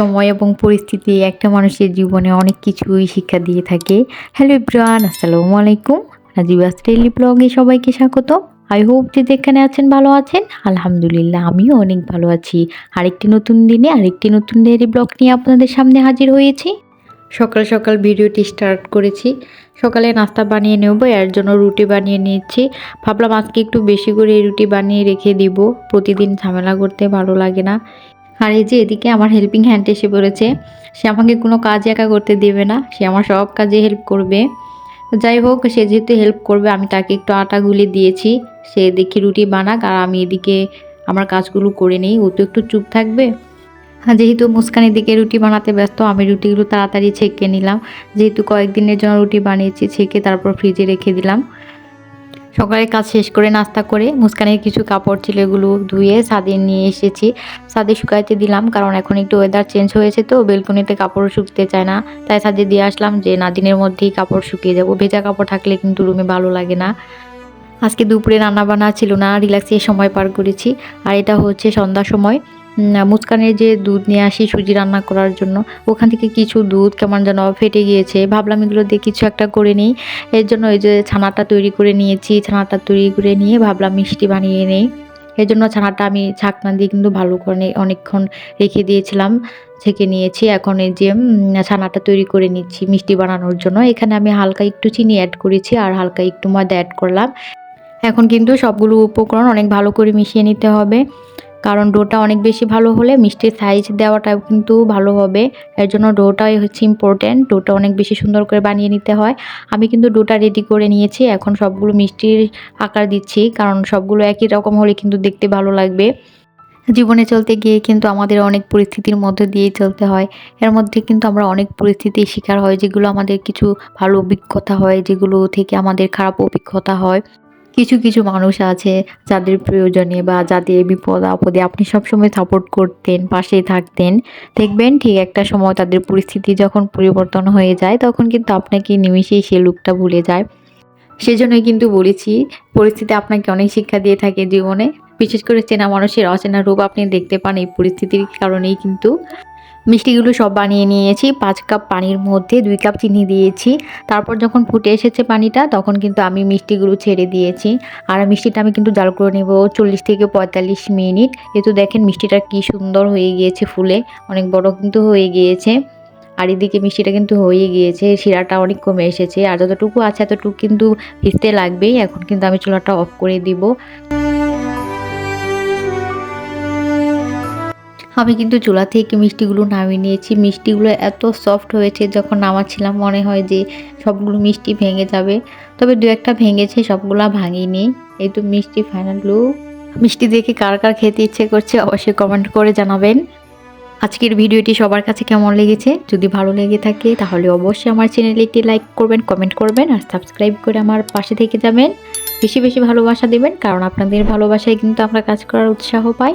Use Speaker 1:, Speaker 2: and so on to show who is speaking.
Speaker 1: সময় এবং পরিস্থিতি, একটা মানুষের জীবনে অনেক কিছুই শিক্ষা দিয়ে থাকে। হ্যালো ইব্রান আসসালামু আলাইকুম। রাজিবাস ডেইলি ব্লগে সবাইকে স্বাগত আই হোপ যে যেখানে আছেন ভালো আছেন। আলহামদুলিল্লাহ, আমিও অনেক ভালো আছি। আরেকটি নতুন দিনে, আরেকটি নতুন ডেইলি ব্লগ নিয়ে আপনাদের সামনে হাজির হয়েছি। সকাল সকাল ভিডিওটি স্টার্ট করেছি। সকালে নাস্তা বানিয়ে নেব, এর জন্য রুটি বানিয়ে নিচ্ছি ভাবলাম আজকে একটু বেশি করে রুটি বানিয়ে রেখে দিব। প্রতিদিন ঝামেলা করতে ভালো লাগে না। আর এই যে এদিকে আমার হেল্পিং হ্যান্ড এসে পড়েছে। সে আমাকে কোনো কাজ একা করতে দেবে না। সে আমার সব কাজে হেল্প করবে। যাই হোক, সে যেহেতু হেল্প করবে, আমি তাকে একটু আটা গুলি দিয়েছি। সে দেখি রুটি বানাক আর আমি এদিকে আমার কাজগুলো করে নেই। ও তো একটু চুপ থাকবে। যেহেতু মুস্কানের দিকে রুটি বানাতে ব্যস্ত, আমি রুটিগুলো তাড়াতাড়ি ছেঁকে নিলাম। যেহেতু কয়েকদিনের জন্য রুটি বানিয়েছি, ছেঁকে তারপর ফ্রিজে রেখে দিলাম। সকালে কাজ শেষ করে নাস্তা করে, মুস্কানের কিছু কাপড় ছিল এগুলো ধুয়ে ছাদে নিয়ে এসেছি। ছাদে শুকাইতে দিলাম কারণ এখন একটু ওয়েদার চেঞ্জ হয়েছে তো বেলকনিতে কাপড় শুকতে চায় না। তাই ছাদে দিয়ে আসলাম যে, না, দিনের মধ্যেই কাপড় শুকিয়ে যাব। ভেজা কাপড় থাকলে কিন্তু রুমে ভালো লাগে না। আজকে দুপুরে রান্না বান্না ছিল না রিল্যাক্সে সময় পার করেছি। আর এটা হচ্ছে সন্ধ্যার সময়। মুস্কানের যে দুধ নিয়ে আসি, সুজি রান্না করার জন্য, ওখান থেকে কিছু দুধ কেমন যেন ফেটে গিয়েছে। ভাবলাম এগুলো দিয়ে কিছু একটা করে নিই। এর জন্য ওই যে ছানাটা তৈরি করে নিয়েছি, ছানাটা তৈরি করে নিয়ে ভাবলাম মিষ্টি বানিয়ে নেই। এর জন্য ছানাটা আমি ছাকনা দিয়ে কিন্তু ভালো করে অনেকক্ষণ রেখে দিয়েছিলাম, ছেঁকে নিয়েছি। এখন এই যে ছানাটা তৈরি করে নিচ্ছি মিষ্টি বানানোর জন্য। এখানে আমি হালকা একটু চিনি অ্যাড করেছি আর হালকা একটু ময়দা অ্যাড করলাম। এখন কিন্তু সবগুলো উপকরণ অনেক ভালো করে মিশিয়ে নিতে হবে। কারণ ডোটা অনেক বেশি ভালো হলে মিষ্টির সাইজ দেওয়াটাও কিন্তু ভালো হবে। এর জন্য ডোটাই হচ্ছে ইম্পর্ট্যান্ট ডোটা অনেক বেশি সুন্দর করে বানিয়ে নিতে হয়। আমি কিন্তু ডোটা রেডি করে নিয়েছি, এখন সবগুলো মিষ্টির আকার দিচ্ছি, কারণ সবগুলো একই রকম হলে কিন্তু দেখতে ভালো লাগবে। জীবনে চলতে গিয়ে কিন্তু আমাদের অনেক পরিস্থিতির মধ্যে দিয়েই চলতে হয়। এর মধ্যে কিন্তু আমরা অনেক পরিস্থিতির শিকার হয়, যেগুলো আমাদের কিছু ভালো অভিজ্ঞতা হয়, যেগুলো থেকে আমাদের খারাপ অভিজ্ঞতা হয়। কিছু কিছু মানুষ আছে যাদের প্রয়োজনে বা যাদের বিপদ, আপদে আপনি সবসময় সাপোর্ট করতেন, পাশেই থাকতেন। দেখবেন ঠিক একটা সময় তাদের পরিস্থিতি যখন পরিবর্তন হয়ে যায়, তখন কিন্তু আপনাকে নিমিশেই সে লোকটা ভুলে যায়। সেজন্যই কিন্তু বলেছি, পরিস্থিতি আপনাকে অনেক শিক্ষা দিয়ে থাকে জীবনে। বিশেষ করে চেনা মানুষের অচেনা রূপ আপনি দেখতে পান এই পরিস্থিতির কারণেই কিন্তু। মিষ্টিগুলো সব বানিয়ে নিয়েছি। পাঁচ কাপ পানির মধ্যে দুই কাপ চিনি দিয়েছি। তারপর যখন ফুটে এসেছে পানিটা, তখন কিন্তু আমি মিষ্টিগুলো ছেড়ে দিয়েছি। আর মিষ্টিটা আমি কিন্তু জাল করে নেব চল্লিশ থেকে পঁয়তাল্লিশ মিনিট। এ তো দেখেন মিষ্টিটা কি সুন্দর হয়ে গিয়েছে ফুলে। অনেক বড় কিন্তু হয়ে গিয়েছে। আর এদিকে মিষ্টিটা কিন্তু হয়ে গিয়েছে। শিরাটা অনেক কমে এসেছে। আর যতটুকু আছে, এতটুকু কিন্তু ভিজতে লাগবেই। এখন কিন্তু আমি চুলাটা অফ করে দিব। আমি কিন্তু চুলা থেকে মিষ্টিগুলো নামিয়ে নিয়েছি। মিষ্টিগুলো এত সফট হয়েছে যখন নামাচ্ছিলাম, মনে হয় যে সবগুলো মিষ্টি ভেঙে যাবে। তবে দু একটা ভেঙেছে, সবগুলা ভাঙিনি এই তো মিষ্টি ফাইনাল লুক মিষ্টি দেখে কার কার খেতে ইচ্ছে করছে অবশ্যই কমেন্ট করে জানাবেন। আজকের ভিডিওটি সবার কাছে কেমন লেগেছে? যদি ভালো লেগে থাকে তাহলে অবশ্যই আমার চ্যানেলে একটি লাইক করবেন কমেন্ট করবেন আর সাবস্ক্রাইব করে আমার পাশে থেকে যাবেন। বেশি বেশি ভালোবাসা দেবেন, কারণ আপনাদের ভালোবাসায় কিন্তু আমরা কাজ করার উৎসাহ পাই।